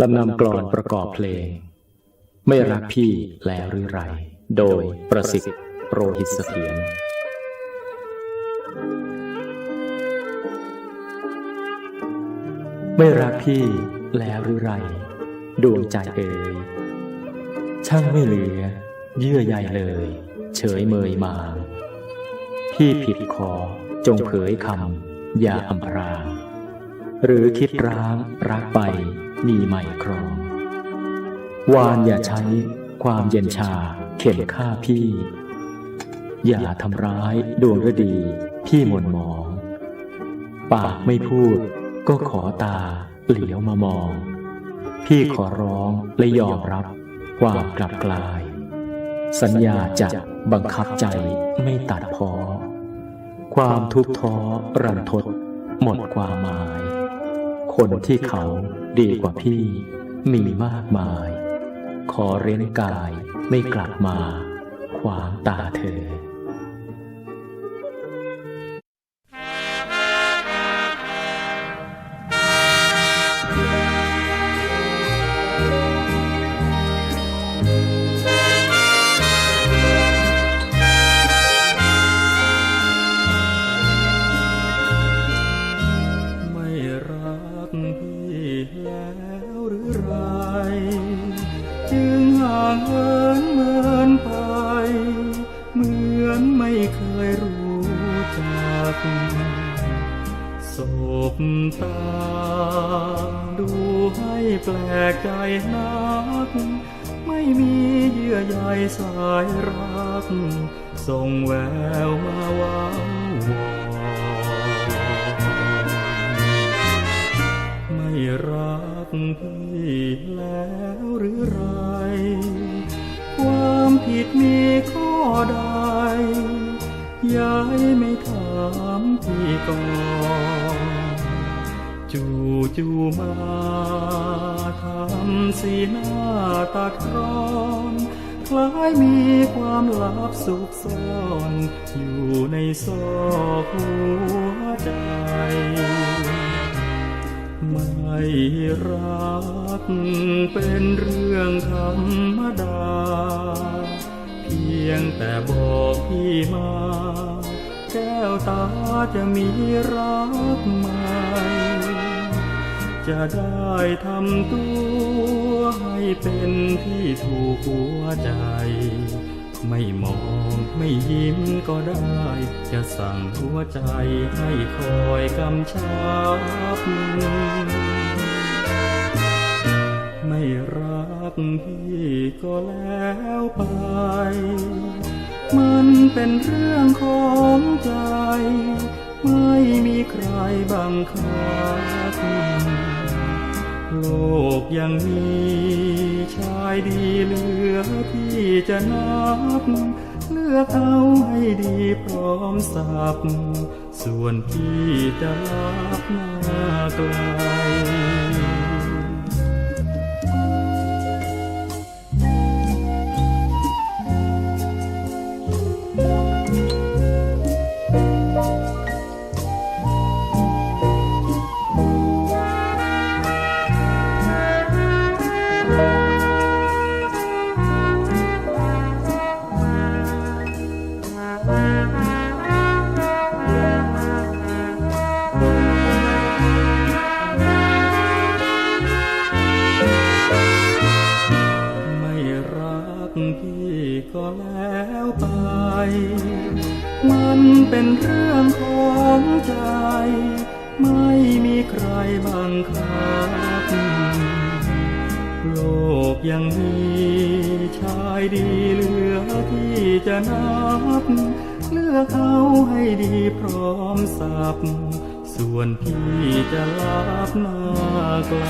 ลำนำกลอนประกอบเพลง ไม่รักพี่แล้วหรือไร โดยประสิทธิ์โปรหิตเสถียรไม่รักพี่แล้วหรือไร ดวงใจเอ่ยช่างไม่เหลือ เยื่อใยเลย เฉยเมยมางพี่ผิดคอจงเผยคำอย่าอำพรางหรือคิดร้างรักไป มีใหม่ครอง วานอย่าใช้ความเย็นชาเข็นฆ่าพี่ อย่าทำร้ายดวงฤดี พี่หม่นหมอง ปากไม่พูด ก็ขอตาเหลียวมามอง พี่ขอร้องและยอมรับความกลับกลาย สัญญาจะบังคับใจไม่ตัดพอ ความทุกข์ท้อรันทดหมดความหมาย คนที่เขาดีกว่าพี่มีมากมาย ขอเร้นกายไม่กลับมา ขวางตาเธอ แล้วหรือไร จึงห่างเหินเหมือนไป เหมือนไม่เคยรู้จักศพตา ดูให้แปลกใจนัก ไม่มีเยื่อใยสายรัก ส่งแววมาว้าว พี่แล้วหรือไร ความผิดมีข้อใดยายไม่ถามพี่ก่อนจู่จู่มาทำสีหน้าตัดร้อนคล้ายมีความลับสุขซ่อน อยู่ในซอกหัวใจ ไม่รักเป็นเรื่องธรรมดา เพียงแต่บอกพี่มา แก้วตาจะมีรักใหม่จะได้ทำตัวให้เป็นที่ถูกหัวใจ ไม่มองไม่ยิ้มก็ได้ จะสั่งหัวใจให้คอยกำชับ ไม่รักพี่ก็แล้วไป มันเป็นเรื่องของใจ ไม่มีใครบังคับ โลกยังมีชายดีเหลือที่จะนับ เลือกเอาให้ดีพร้อมสับส่วนพี่จะลับหน้าไกล พี่ก็แล้วไป มันเป็นเรื่องของใจ ไม่มีใครบังคับ โลกยังมีชายดีเหลือที่จะนับ เลือกเอาให้ดีพร้อมสับ ส่วนพี่จะลับหน้าไกล